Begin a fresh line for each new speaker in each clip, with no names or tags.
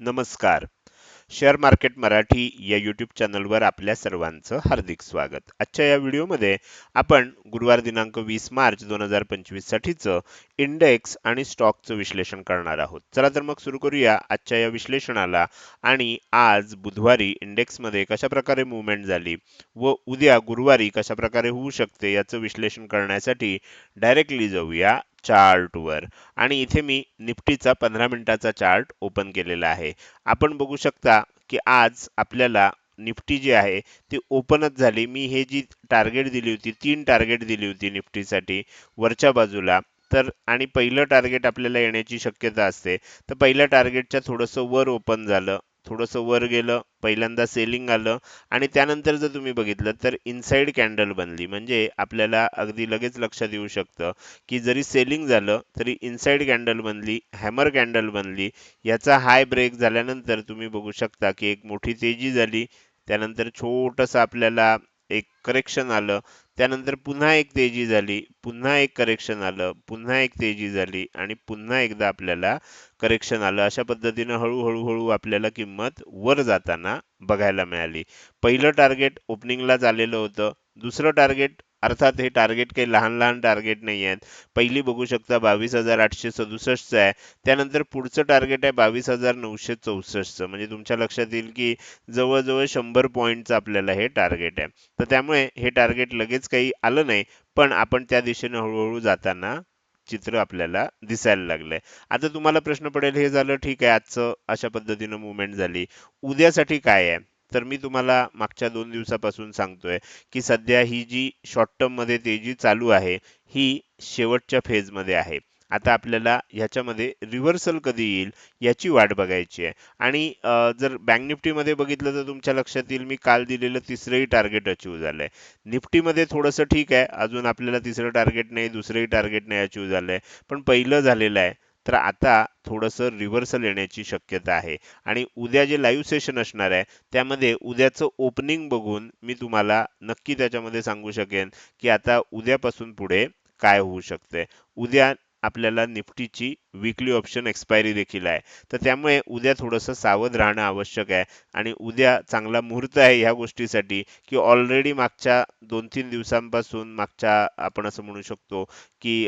नमस्कार. Share market Marathi या YouTube चॅनलवर आपल्या सर्वांचं हार्दिक स्वागत. आजच्या या व्हिडिओमध्ये आपण गुरुवार दिनांक वीस मार्च दोन हजार पंचवीस साठीचं इंडेक्स आणि स्टॉकचं विश्लेषण करणार आहोत. चला तर मग सुरू करूया आजच्या या विश्लेषणाला. आणि आज बुधवारी इंडेक्समध्ये कशाप्रकारे मुवमेंट झाली व उद्या गुरुवारी कशा प्रकारे होऊ शकते याचं विश्लेषण करण्यासाठी डायरेक्टली जाऊया. चार्टवर आणि इथे मी निफ्टीचा पंधरा मिनिटाचा चार्ट ओपन केलेला आहे. आपण बघू शकता की आज आपल्याला निफ्टी जी आहे ती ओपनच झाली. मी हे जी टार्गेट दिली होती तीन टार्गेट दिली होती निफ्टीसाठी वरच्या बाजूला. तर आणि पहिलं टार्गेट आपल्याला येण्याची शक्यता असते. तर पहिल्या टार्गेटच्या थोडंसं वर ओपन झालं. थोडंसं वर गेलं पहिल्यांदा सेलिंग आलं आणि त्यानंतर जर तुम्ही बघितलं तर इनसाइड कॅन्डल बनली. म्हणजे आपल्याला अगदी लगेच लक्षात येऊ शकतं की जरी सेलिंग झालं तरी इनसाइड कॅन्डल बनली हॅमर कॅन्डल बनली याचा हाय ब्रेक झाल्यानंतर तुम्ही बघू शकता की एक मोठी तेजी झाली. त्यानंतर छोटंसं आपल्याला एक करेक्शन आलं. त्यानंतर पुन्हा एक तेजी झाली पुन्हा एक करेक्शन आलं पुन्हा एक तेजी झाली आणि पुन्हा एकदा आपल्याला करेक्शन आलं. अशा पद्धतीनं हळूहळू हळू आपल्याला किंमत वर जाताना बघायला मिळाली. पहिलं टार्गेट ओपनिंगलाच आलेलं होतं. दुसरं टार्गेट अर्थात हे टार्गेट काही लहान लहान टार्गेट नाही आहेत. पहिली बघू शकता बावीस हजार आठशे सदुसष्टचं आहे. त्यानंतर पुढचं टार्गेट आहे बावीस हजार नऊशे चौसष्टचं. म्हणजे तुमच्या लक्षात येईल की जवळजवळ शंभर पॉईंटचं आपल्याला हे टार्गेट आहे. तर त्यामुळे हे टार्गेट लगेच काही आलं नाही पण आपण त्या दिशेने हळूहळू जाताना चित्र आपल्याला दिसायला लागलंय. आता तुम्हाला प्रश्न पडेल हे झालं ठीक आहे आजचं अशा पद्धतीनं मुवमेंट झाली. उद्यासाठी काय आहे? तर मी तुम्हाला मागच्या दोन दिवसापासून सांगतोय की सध्या ही जी शॉर्ट टर्ममध्ये तेजी चालू आहे ही शेवटच्या फेजमध्ये आहे. आता आपल्याला ह्याच्यामध्ये रिव्हर्सल कधी येईल याची वाट बघायची आहे. आणि जर बँक निफ्टीमध्ये बघितलं तर तुमच्या लक्षात येईल मी काल दिलेलं तिसरंही टार्गेट अचीव झालं आहे निफ्टीमध्ये थोडंसं ठीक आहे अजून आपल्याला तिसरं टार्गेट नाही दुसरंही टार्गेट नाही अचीव झालं आहे पण पहिलं झालेलं आहे तर आता थोडंसं रिव्हर्सल येण्याची शक्यता आहे. आणि उद्या जे लाईव्ह सेशन असणार आहे त्यामध्ये उद्याचं ओपनिंग बघून मी तुम्हाला नक्की त्याच्यामध्ये सांगू शकेन की आता उद्यापासून पुढे काय होऊ शकते उद्या आपल्याला निफ्टीची विकली ऑप्शन एक्सपायरी देखील आहे. तर त्यामुळे उद्या थोडंसं सावध राहणं आवश्यक आहे. आणि उद्या चांगला मुहूर्त आहे ह्या गोष्टीसाठी की ऑलरेडी मागच्या दोन तीन दिवसांपासून मागच्या आपण असं म्हणू शकतो की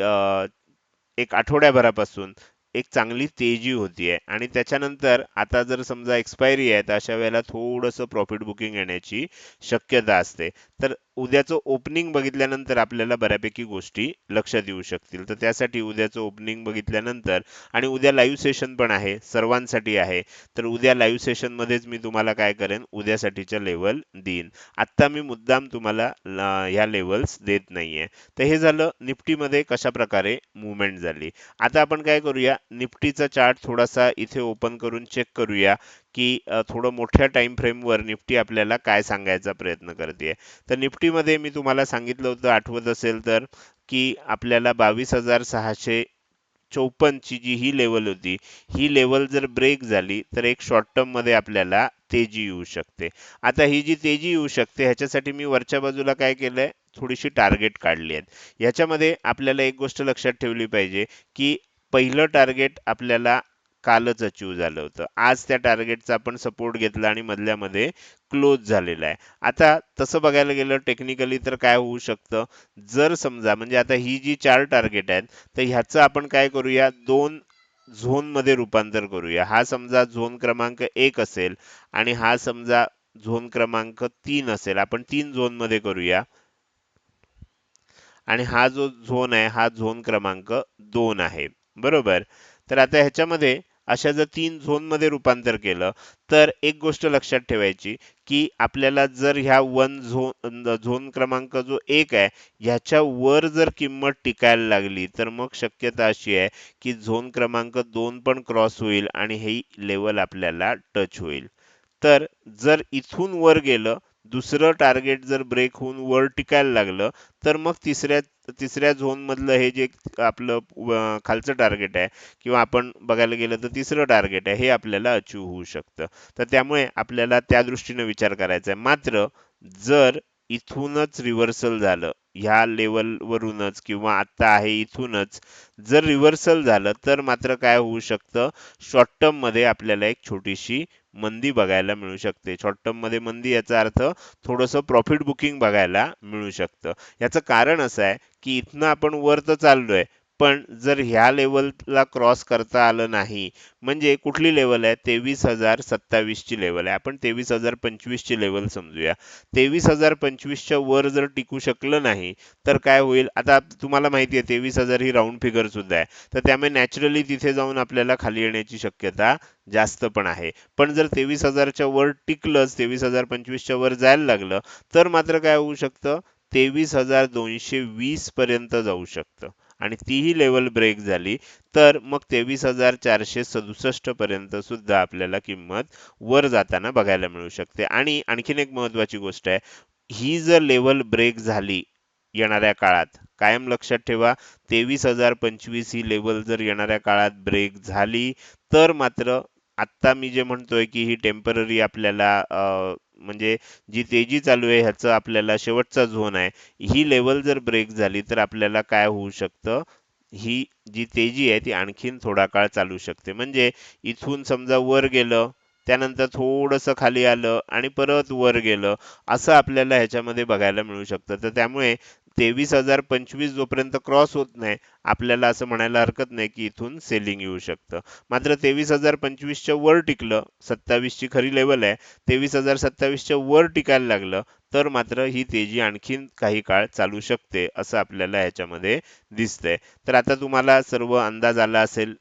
एक आठवड्याभरापासून एक चांगली तेजी होतीये. आणि त्याच्यानंतर आता जर समजा एक्सपायरी आहे तर अशा वेळेला थोडंसं प्रॉफिट बुकिंग येण्याची शक्यता असते. तर उद्याचं ओपनिंग बघितल्यानंतर आपल्याला बऱ्यापैकी गोष्टी लक्षात येऊ शकतील. तर त्यासाठी उद्याचं ओपनिंग बघितल्यानंतर आणि उद्या लाईव्ह सेशन पण आहे सर्वांसाठी आहे. तर उद्या लाईव्ह सेशन मध्येच मी तुम्हाला काय करेन? उद्यासाठीच्या लेवल देईन. आत्ता मी मुद्दाम तुम्हाला ह्या लेवल्स देत नाहीये. तर हे झालं निफ्टीमध्ये कशा प्रकारे मुवमेंट झाली. आता आपण काय करूया? निफ्टीचा चार्ट थोडासा इथे ओपन करून चेक करूया. की थोडं मोठ्या टाइम फ्रेमवर निफ्टी आपल्याला काय सांगायचा प्रयत्न करते तर निफ्टीमध्ये मी तुम्हाला सांगितलं होतं आठवत असेल तर की आपल्याला बावीस हजार सहाशे चौपन्नची जी ही लेवल होती ही लेवल जर ब्रेक झाली तर एक शॉर्ट टर्ममध्ये आपल्याला तेजी येऊ शकते. आता ही जी तेजी येऊ शकते ह्याच्यासाठी मी वरच्या बाजूला काय केलंय? थोडीशी टार्गेट काढली आहेत. ह्याच्यामध्ये आपल्याला एक गोष्ट लक्षात ठेवली पाहिजे की पहिलं टार्गेट आपल्याला कालच अचीव झालं होतं. आज त्या टार्गेटचा आपण सपोर्ट घेतला आणि मधल्यामध्ये क्लोज झालेला आहे. आता तसं बघायला गेलं टेक्निकली तर काय होऊ शकतं? जर समजा म्हणजे आता ही जी चार टार्गेट आहेत तर ह्याचं आपण काय करूया? दोन झोनमध्ये रूपांतर करूया. हा समजा झोन क्रमांक एक असेल आणि हा समजा झोन क्रमांक तीन असेल. आपण तीन झोनमध्ये करूया. आणि हा जो झोन आहे हा झोन क्रमांक दोन आहे. बरोबर? तर आता ह्याच्यामध्ये अशा जर तीन झोनमध्ये रूपांतर केलं तर एक गोष्ट लक्षात ठेवायची की आपल्याला जर ह्या वन झोन झोन क्रमांक जो एक आहे ह्याच्या वर जर किंमत टिकायला लागली तर मग शक्यता अशी आहे की झोन क्रमांक दोन पण क्रॉस होईल आणि हे लेवल आपल्याला टच होईल. तर जर इथून वर गेलं दुसरं टार्गेट जर ब्रेक होऊन वर टिकायला लागलं तर मग तिसऱ्या तिसऱ्या झोन मधलं हे जे आपलं खालचं टार्गेट आहे किंवा आपण बघायला गेलं तर तिसरं टार्गेट आहे हे आपल्याला अचीव होऊ शकतं. तर त्यामुळे आपल्याला त्या दृष्टीने विचार करायचा आहे. मात्र जर इथूनच रिव्हर्सल झालं. ह्या लेवलवरूनच किंवा आत्ता आहे इथूनच जर रिव्हर्सल झालं तर मात्र काय होऊ शकतं? शॉर्ट टर्ममध्ये आपल्याला एक छोटीशी मंदी बघायला मिळू शकते. शॉर्ट टर्ममध्ये मंदी याचा अर्थ थोडंसं प्रॉफिट बुकिंग बघायला मिळू शकतं. याचं कारण असं आहे की इथनं आपण वर तर चाललोय पण जर ह्या लेवलला क्रॉस करता आलं नाही म्हणजे कुठली लेवल आहे? तेवीस हजार सत्तावीसची लेवल आहे. आपण तेवीस हजार पंचवीसची लेवल समजूया. तेवीस हजार पंचवीसच्या वर जर टिकू शकलं नाही तर काय होईल? आता तुम्हाला माहिती आहे तेवीस हजार ही राऊंड फिगर सुद्धा आहे. तर त्यामुळे नॅचरली तिथे जाऊन आपल्याला खाली येण्याची शक्यता जास्त पण आहे. पण जर तेवीस हजारच्या वर टिकलंच तेवीस हजार पंचवीसच्या वर जायला लागलं तर मात्र काय होऊ शकतं? तेवीस हजार दोनशे वीस पर्यंत जाऊ शकतं. आणि तीही लेवल ब्रेक झाली तर मग तेवीस हजार चारशे सदुसष्ट पर्यंत सुद्धा आपल्याला किंमत वर जाताना बघायला मिळू शकते. आणि आणखीन एक महत्वाची गोष्ट आहे ही जर लेवल ब्रेक झाली येणाऱ्या काळात कायम लक्षात ठेवा तेवीस हजार पंचवीस ही लेवल जर येणाऱ्या काळात ब्रेक झाली तर मात्र आत्ता मी जे म्हणतोय की ही टेंपररी आपल्याला म्हणजे जी तेजी चालू आहे ह्याचं आपल्याला शेवटचा झोन आहे ही लेवल जर ब्रेक झाली तर आपल्याला काय होऊ शकतं? ही जी तेजी आहे ती आणखीन थोडा काळ चालू शकते. म्हणजे इथून समजा वर गेलं त्यानंतर थोडंसं खाली आलं आणि परत वर गेलं असं आपल्याला ह्याच्यामध्ये बघायला मिळू शकतं. तर त्यामुळे तेवीस हजार पंचवीस जोपर्यंत क्रॉस होत नाही आपल्याला असं म्हणायला हरकत नाही की इथून सेलिंग येऊ शकतं. मात्र तेवीस हजार पंचवीसच्या वर टिकलं सत्तावीसची खरी लेवल आहे तेवीस हजार सत्तावीसच्या वर टिकायला लागलं तर मात्र ही तेजी आणखीन काही काळ चालू शकते असं आपल्याला ह्याच्यामध्ये दिसतंय. तर आता तुम्हाला सर्व अंदाज आला असेल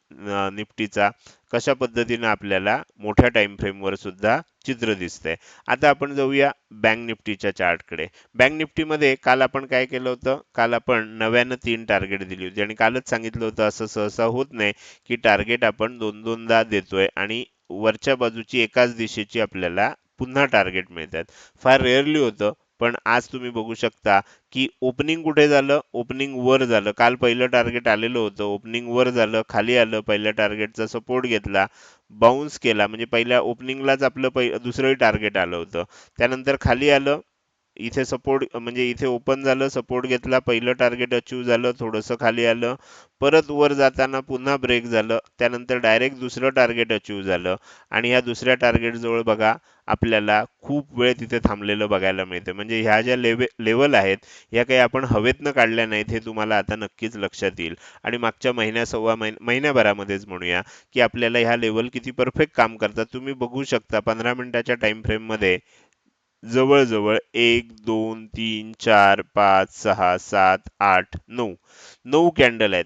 निफ्टीचा कशा पद्धतीनं आपल्याला मोठ्या टाइम फ्रेमवर सुद्धा चित्र दिसतंय. आता आपण जाऊया बँक निफ्टीच्या चार्टकडे बँक निफ्टीमध्ये काल आपण काय केलं होतं? काल आपण नव्यानं तीन टार्गेट दिली होती. आणि कालच सांगितलं होतं असं सहसा होत नाही की टार्गेट आपण दोन दोनदा देतोय आणि वरच्या बाजूची एकाच दिशेची आपल्याला पुन्हा टार्गेट मिळतात. फार रेअरली होतं पण आज तुम्ही बघू शकता की ओपनिंग कुठे झालं? ओपनिंग वर झालं. काल पहिलं टार्गेट आलेलं होतं. ओपनिंग वर झालं खाली आलं पहिल्या टार्गेटचा सपोर्ट घेतला. बाउन्स केला. म्हणजे पहिल्या ओपनिंगलाच आपलं पहि दुसरंही टार्गेट आलं होतं. त्यानंतर खाली आलं. इथे सपोर्ट म्हणजे इथे ओपन झालं सपोर्ट घेतला पहिलं टार्गेट अचीव झालं थोडंसं खाली आलं. परत वर जाताना पुन्हा ब्रेक झालं त्यानंतर डायरेक्ट दुसरं टार्गेट अचीव झालं. आणि ह्या दुसऱ्या टार्गेटजवळ बघा आपल्याला खूप वेळ तिथे थांबलेलं बघायला मिळतं. म्हणजे ह्या ज्या लेवे लेवल आहेत ह्या काही आपण हवेतनं काढल्या नाहीत हे तुम्हाला आता नक्कीच लक्षात येईल. आणि मागच्या महिन्या सव्वा महिन महिन्याभरामध्येच म्हणूया की आपल्याला ह्या लेवल किती परफेक्ट काम करतात. तुम्ही बघू शकता पंधरा मिनिटाच्या टाईम फ्रेममध्ये जवळजवळ एक दोन तीन चार पाच सहा सात आठ नऊ. नऊ कॅन्डल आहेत.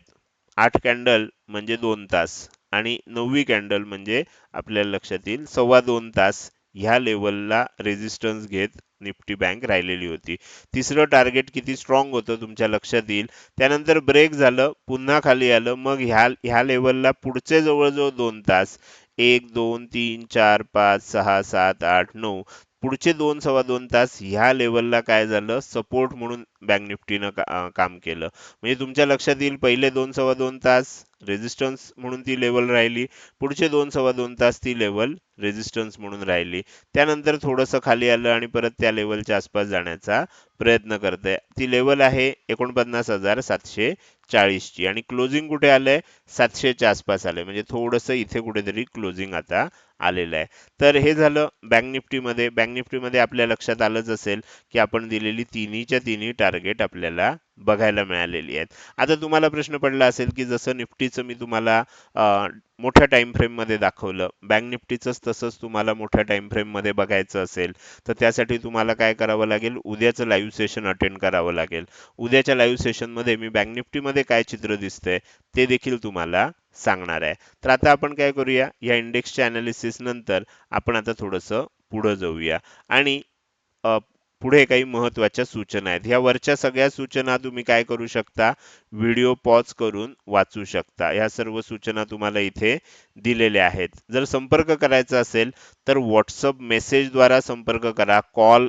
आठ कॅन्डल म्हणजे दोन तास आणि नववी कॅन्डल म्हणजे आपल्याला लक्षात येईल सव्वा दोन तास ह्या लेवलला रेजिस्टन्स घेत निफ्टी बँक राहिलेली होती. तिसरं टार्गेट किती स्ट्रॉंग होतं तुमच्या लक्षात येईल. त्यानंतर ब्रेक झालं पुन्हा खाली आलं मग ह्या ह्या लेवलला पुढचे जवळजवळ दोन तास एक दोन तीन चार पाच सहा सात आठ नऊ. पुढचे दोन सव्वा दोन तास ह्या लेवलला काय झालं? सपोर्ट म्हणून बँक निफ्टीनं का, काम केलं. म्हणजे तुमच्या लक्षात येईल पहिले दोन सव्वा दोन तास रेजिस्टन्स म्हणून ती लेवल राहिली. पुढचे दोन सव्वा दोन तास ती लेवल रेजिस्टन्स म्हणून राहिली. त्यानंतर थोडंसं खाली आलं आणि परत त्या लेवलच्या आसपास जाण्याचा प्रयत्न करते ती लेवल आहे एकोणपन्नास हजार सातशे चाळीसची आणि क्लोजिंग कुठे आलंय? सातशेच्या आसपास आलंय. म्हणजे थोडंसं इथे कुठेतरी क्लोजिंग आता आलेलं आहे. तर हे झालं बँक निफ्टीमध्ये बँक निफ्टीमध्ये आपल्या लक्षात आलंच असेल की आपण दिलेली तिन्हीच्या तिन्ही टार्गेट आपल्याला बघायला मिळालेली आहेत. आता तुम्हाला प्रश्न पडला असेल की जसं निफ्टीचं मी तुम्हाला मोठ्या टाइम फ्रेममध्ये दाखवलं. बँक निफ्टीचंच तसंच तुम्हाला मोठ्या टाइम फ्रेममध्ये बघायचं असेल तर त्यासाठी तुम्हाला काय करावं लागेल? उद्याचं लाईव्ह सेशन अटेंड करावं लागेल. उद्याच्या लाईव्ह सेशनमध्ये मी बँक निफ्टीमध्ये काय चित्र दिसतंय ते देखील तुम्हाला सांगणार आहे. तर आता आपण काय करूया? या इंडेक्सच्या अनालिसिस नंतर आपण आता थोडंसं पुढं जाऊया. आणि पुढे काही महत्त्वाच्या सूचना आहेत. ह्या वरच्या सगळ्या सूचना तुम्ही काय करू शकता? व्हिडिओ पॉज करून वाचू शकता. ह्या सर्व सूचना तुम्हाला इथे दिलेल्या आहेत. जर संपर्क करायचा असेल तर व्हॉट्सअप मेसेजद्वारा संपर्क करा. Call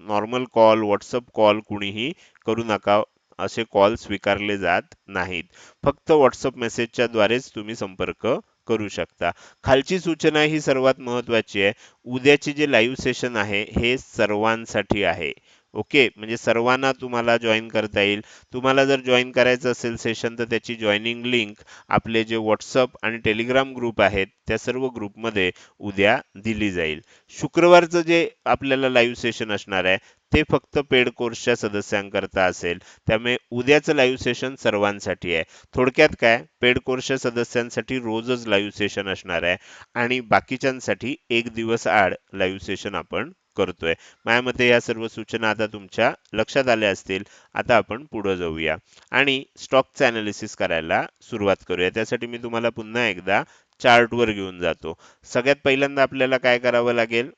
normal call WhatsApp call कुणीही करू नका. असे कॉल स्वीकारले जात नाहीत. फक्त व्हॉट्सअप मेसेजच्या द्वारेच तुम्ही संपर्क करू शकता. खालची सूचना ही सर्वात महत्वाची आहे. उद्याचे जे लाईव्ह सेशन आहे हे सर्वांसाठी आहे. ओके म्हणजे सर्वांना तुम्हाला जॉईन करता येईल. तुम्हाला जर जॉईन करायचं असेल सेशन तर त्याची जॉईनिंग लिंक आपले जे व्हॉट्सअप आणि टेलिग्राम ग्रुप आहेत त्या सर्व ग्रुपमध्ये उद्या दिली जाईल. शुक्रवारचं जे आपल्याला लाईव्ह सेशन असणार आहे ते फक्त पेड कोर्सच्या सदस्यांकरता असेल. त्यामुळे उद्याचं लाईव्ह सेशन सर्वांसाठी आहे. थोडक्यात काय? पेड कोर्सच्या सदस्यांसाठी रोजच लाईव्ह सेशन असणार आहे. आणि बाकीच्यांसाठी एक दिवस आड लाईव्ह सेशन आपण करतोय. माझ्या मते या सर्व सूचना आता तुमच्या लक्षात आल्या असतील. आता आपण पुढे जाऊया. आणि स्टॉकचं अनालिसिस करायला सुरुवात करूया. त्यासाठी मी तुम्हाला पुन्हा एकदा चार्टवर घेऊन जातो. सगळ्यात पहिल्यांदा आपल्याला काय करावं लागेल?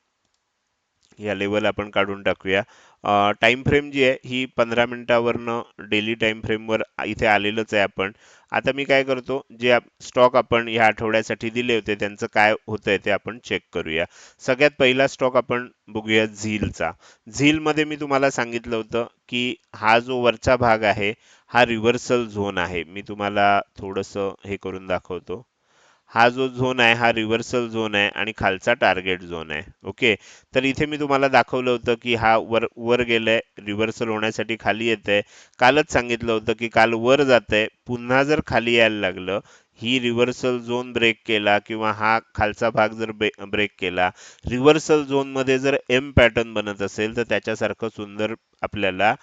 या लेवल आपण काढून टाकूया. टाइम फ्रेम जी आहे ही पंधरा मिनिटावरनं डेली टाईम फ्रेमवर इथे आलेलंच आहे आपण. आता मी काय करतो जे स्टॉक आपण या आठवड्यासाठी दिले होते त्यांचं काय होतंय ते आपण चेक करूया. सगळ्यात पहिला स्टॉक आपण बघूया झीलचा. झीलमध्ये मी तुम्हाला सांगितलं होतं की हा जो वरचा भाग आहे हा रिव्हर्सल झोन आहे. मी तुम्हाला थोडंसं हे करून दाखवतो. हा जो झोन आहे हा रिव्हर्सल झोन आहे आणि खालचा टार्गेट झोन आहे. ओके तर इथे मी तुम्हाला दाखवलं होतं की हा वर वर गेलंय रिव्हर्सल होण्यासाठी खाली येत आहे कालच सांगितलं होतं की काल वर जात आहे पुन्हा जर खाली यायला लागलं ही रिव्हर्सल झोन ब्रेक केला किंवा हा खालचा भाग जर ब्रेक केला रिव्हर्सल झोनमध्ये जर एम पॅटर्न बनत असेल तर त्याच्यासारखं सुंदर आपल्याला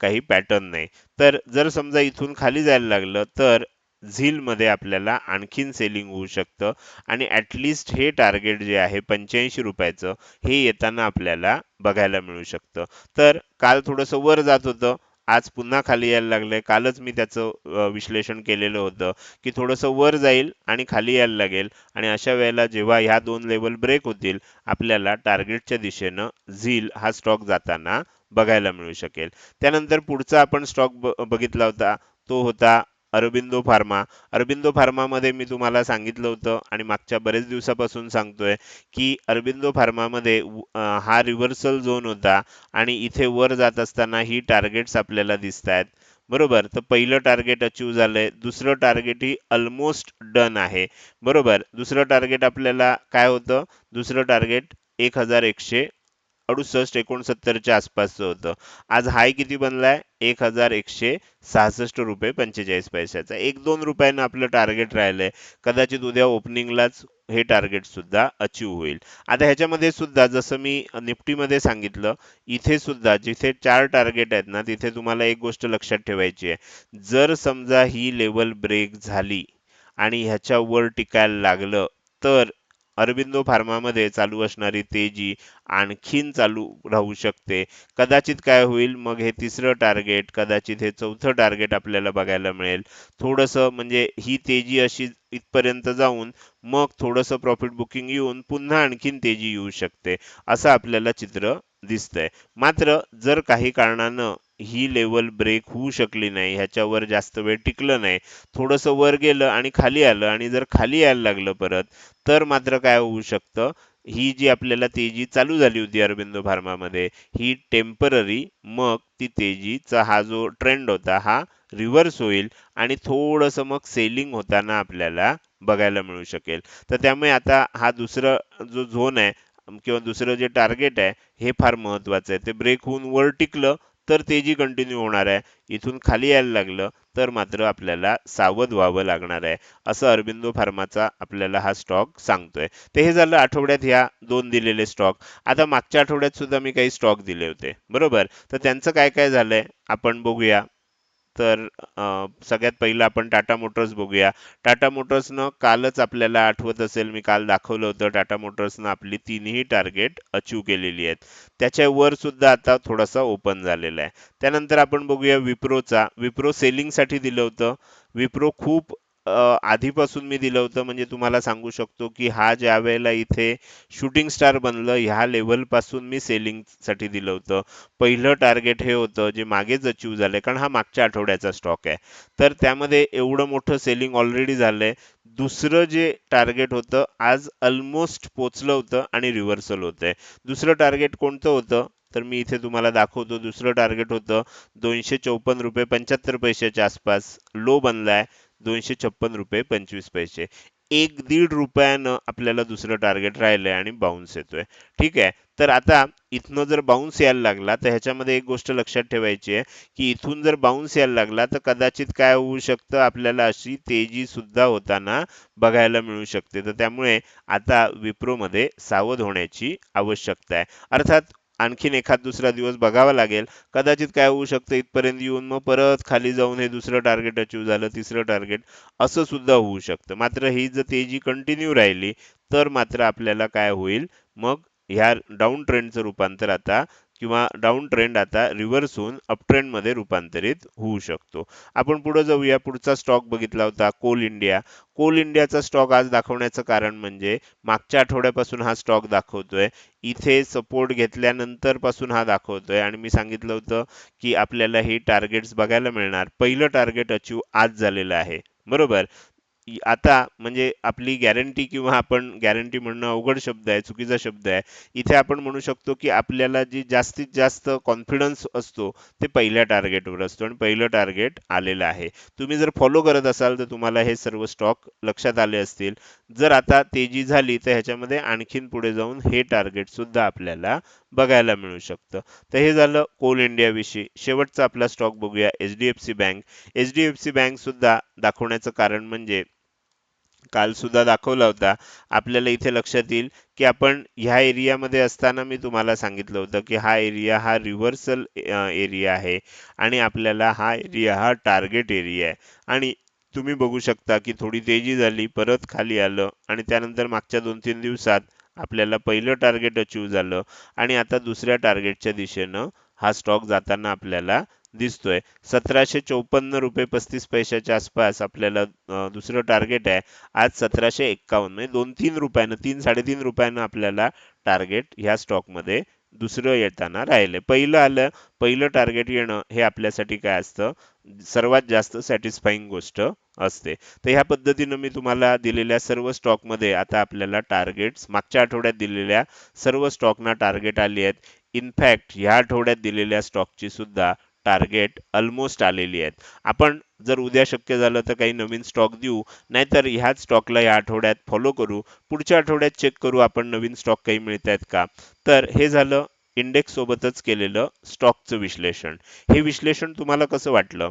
काही पॅटर्न नाही. तर जर समजा इथून खाली जायला लागलं तर झीलमध्ये आपल्याला आणखीन सेलिंग होऊ शकतं. आणि ॲटलिस्ट हे टार्गेट जे आहे पंच्याऐंशी रुपयाचं हे येताना आपल्याला बघायला मिळू शकतं. तर काल थोडंसं वर जात होतं. आज पुन्हा खाली यायला लागलंय. कालच मी त्याचं विश्लेषण केलेलं होतं की थोडंसं वर जाईल आणि खाली यायला लागेल. आणि अशा वेळेला जेव्हा ह्या दोन लेवल ब्रेक होतील आपल्याला टार्गेटच्या दिशेनं झील हा स्टॉक जाताना बघायला मिळू शकेल. त्यानंतर पुढचा आपण स्टॉक बघितला होता तो होता अरबिंदो फार्मा. अरबिंदो फार्मामध्ये मी तुम्हाला सांगितलं होतं आणि मागच्या बरेच दिवसापासून सांगतोय की अरबिंदो फार्मामध्ये हा रिव्हर्सल झोन होता आणि इथे वर जात असताना ही टार्गेट्स आपल्याला दिसत आहेत बरोबर? तर पहिलं टार्गेट अचीव झालंय. दुसरं टार्गेट ही ऑलमोस्ट डन आहे. बरोबर? दुसरं टार्गेट आपल्याला काय होतं? दुसरं टार्गेट एक हजार एकशे अडुसष्ट एकोणसत्तरच्या आसपासचं होतं. आज हाय किती बनलाय? एक हजार एकशे सहासष्ट रुपये पंचेचाळीस पैशाचा. एक दोन रुपयानं आपलं टार्गेट राहिलंय. कदाचित उद्या ओपनिंगलाच हे टार्गेट सुद्धा अचीव होईल. आता ह्याच्यामध्ये सुद्धा जसं मी निफ्टीमध्ये सांगितलं इथे सुद्धा जिथे चार टार्गेट आहेत ना तिथे तुम्हाला एक गोष्ट लक्षात ठेवायची आहे. जर समजा ही लेवल ब्रेक झाली आणि ह्याच्यावर टिकायला लागलं तर अरबिंदो फार्मामध्ये चालू असणारी तेजी आणखीन चालू राहू शकते. कदाचित काय होईल? मग हे तिसरं टार्गेट कदाचित हे चौथं टार्गेट आपल्याला बघायला मिळेल. थोडंसं म्हणजे ही तेजी अशी इथपर्यंत जाऊन मग थोडंसं प्रॉफिट बुकिंग येऊन पुन्हा आणखीन तेजी येऊ शकते. असं आपल्याला चित्र दिसतंय. मात्र जर काही कारणानं ही लेवल ब्रेक होऊ शकली नाही ह्याच्यावर जास्त वेळ टिकलं नाही. थोडंसं वर गेलं आणि खाली आलं आणि जर खाली यायला लागलं परत तर मात्र काय होऊ शकतं? ही जी आपल्याला तेजी चालू झाली होती अरबिंदो फार्मामध्ये ही टेंपररी मग ती तेजीचा हा जो ट्रेंड होता हा रिव्हर्स होईल आणि थोडंसं मग सेलिंग होताना आपल्याला बघायला मिळू शकेल. तर त्यामुळे आता हा दुसरा जो झोन आहे किंवा दुसरं जे टार्गेट आहे हे फार महत्त्वाचं आहे. ते ब्रेक होऊन वर टिकलं तर तेजी कंटिन्यू होणार आहे इथून खाली यायला लागलं तर मात्र आपल्याला सावध व्हावं लागणार आहे असं अरबिंदो फार्माचा आपल्याला हा स्टॉक सांगतोय. ते हे झालं आठवड्यात ह्या दोन दिलेले स्टॉक आता मागच्या आठवड्यात सुद्धा मी काही स्टॉक दिले होते. बरोबर? तर त्यांचं काय काय झालंय? आपण बघूया. तर सगळ्यात पहिलं आपण टाटा मोटर्स बघूया. टाटा मोटर्सनं कालच आपल्याला आठवत असेल मी काल दाखवलं होतं टाटा मोटर्सनं आपली तिन्ही टार्गेट अचीव केलेली आहेत. त्याच्यावर सुद्धा आता थोडासा ओपन झालेला आहे. त्यानंतर आपण बघूया विप्रोचा. विप्रो सेलिंगसाठी दिलं होतं. विप्रो खूप आधीपासून मी दिलं होतं. म्हणजे तुम्हाला सांगू शकतो की हा ज्या वेळेला इथे शूटिंग स्टार बनलं ह्या लेवलपासून मी सेलिंगसाठी दिलं होतं. पहिलं टार्गेट हे होतं जे मागेच अचीव झालंय कारण हा मागच्या आठवड्याचा स्टॉक आहे. तर त्यामध्ये एवढं मोठं सेलिंग ऑलरेडी झालंय. दुसरं जे टार्गेट होतं आज ऑलमोस्ट पोचलं होतं आणि रिव्हर्सल होतंय. दुसरं टार्गेट कोणतं होतं? तर मी इथे तुम्हाला दाखवतो. दुसरं टार्गेट होतं दोनशे चौपन्न रुपये पंच्याहत्तर पैशाच्या आसपास लो बनलाय. दोनशे छप्पन रुपये पंचवीस पैसे. एक दीड रुपयानं आपल्याला दुसरं टार्गेट राहिलंय आणि बाउन्स येतोय. ठीक आहे? तर आता इथनं जर बाउन्स यायला लागला तर ह्याच्यामध्ये एक गोष्ट लक्षात ठेवायची आहे की इथून जर बाउन्स यायला लागला तर कदाचित काय होऊ शकतं? आपल्याला अशी तेजी सुद्धा होताना बघायला मिळू शकते. तर त्यामुळे आता विप्रोमध्ये सावध होण्याची आवश्यकता आहे. अर्थात आणखीन एखाद दुसरा दिवस बघावा लागेल. कदाचित काय होऊ शकतं इथपर्यंत येऊन मग परत खाली जाऊन हे दुसरं टार्गेट अचीव झालं तिसरं टार्गेट असं सुद्धा होऊ शकतं. मात्र ही जर तेजी कंटिन्यू राहिली तर मात्र आपल्याला काय होईल? मग ह्या डाऊन ट्रेंडचं रूपांतर आता किंवा डाऊन ट्रेंड आता रिव्हर्स होऊन अप ट्रेंडमध्ये रूपांतरित होऊ शकतो. आपण पुढे जाऊया. पुढचा स्टॉक बघितला होता कोल इंडिया कोल इंडियाचा स्टॉक आज दाखवण्याचं कारण म्हणजे मागच्या आठवड्यापासून हा स्टॉक दाखवतोय. इथे सपोर्ट घेतल्यानंतरपासून हा दाखवतोय. आणि मी सांगितलं होतं की आपल्याला हे टार्गेट्स बघायला मिळणार. पहिलं टार्गेट अचीव आज झालेलं आहे. बरोबर? आता म्हणजे आपली गॅरंटी किंवा आपण गॅरंटी म्हणणं अवघड शब्द आहे चुकीचा शब्द आहे. इथे आपण म्हणू शकतो की आपल्याला जी जास्तीत जास्त कॉन्फिडन्स असतो ते पहिल्या टार्गेटवर असतो आणि पहिलं टार्गेट आलेलं आहे. तुम्ही जर फॉलो करत असाल तर तुम्हाला हे सर्व स्टॉक लक्षात आले असतील. जर आता तेजी झाली तर ह्याच्यामध्ये आणखीन पुढे जाऊन हे टार्गेट सुद्धा आपल्याला बघायला मिळू शकतं. तर हे झालं कोल इंडिया विषयी. शेवटचा आपला स्टॉक बघूया H D F C bank. H D F C bank सुद्धा दाखवण्याचं कारण म्हणजे काल सुद्धा दाखवला होता. आपल्याला इथे लक्षात येईल की आपण ह्या एरियामध्ये असताना मी तुम्हाला सांगितलं होतं की हा एरिया हा रिव्हर्सल एरिया आहे आणि आपल्याला हा एरिया हा टार्गेट एरिया आहे. आणि तुम्ही बघू शकता की थोडी तेजी झाली परत खाली आलं आणि त्यानंतर मागच्या दोन तीन दिवसात आपल्याला पहिलं टार्गेट अचीव झालं आणि आता दुसऱ्या टार्गेटच्या दिशेनं हा स्टॉक जाताना आपल्याला दिसतोय. सतराशे चौपन्न रुपये पस्तीस पैशाच्या आसपास आपल्याला दुसरं टार्गेट आहे. आज सतराशे एक्कावन्न. म्हणजे दोन तीन रुपयानं तीन साडेतीन रुपयानं आपल्याला टार्गेट ह्या स्टॉकमध्ये दुसरं येताना राहिले पहिलं आलं पहिलं टार्गेट येणं हे आपल्यासाठी काय असतं? सर्वात जास्त सॅटिस्फाईंग गोष्ट असते. तर ह्या पद्धतीनं मी तुम्हाला दिलेल्या सर्व स्टॉकमध्ये आता आपल्याला टार्गेट्स मागच्या आठवड्यात दिलेल्या सर्व स्टॉकना टार्गेट आली आहेत. इनफॅक्ट ह्या आठवड्यात दिलेल्या स्टॉकची सुद्धा टार्गेट ऑलमोस्ट आलेली आहेत. आपण जर उद्या शक्य झालं तर काही नवीन स्टॉक देऊ नाहीतर ह्याच स्टॉकला या आठवड्यात फॉलो करू पुढच्या आठवड्यात चेक करू आपण नवीन स्टॉक काही मिळत आहेत का? तर हे झालं इंडेक्स सोबतच केलेलं स्टॉकचं विश्लेषण. हे विश्लेषण तुम्हाला कसं वाटलं?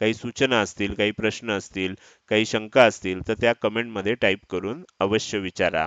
काही सूचना असतील काही प्रश्न असतील काही शंका असतील तर त्या कमेंटमध्ये टाईप करून अवश्य विचारा.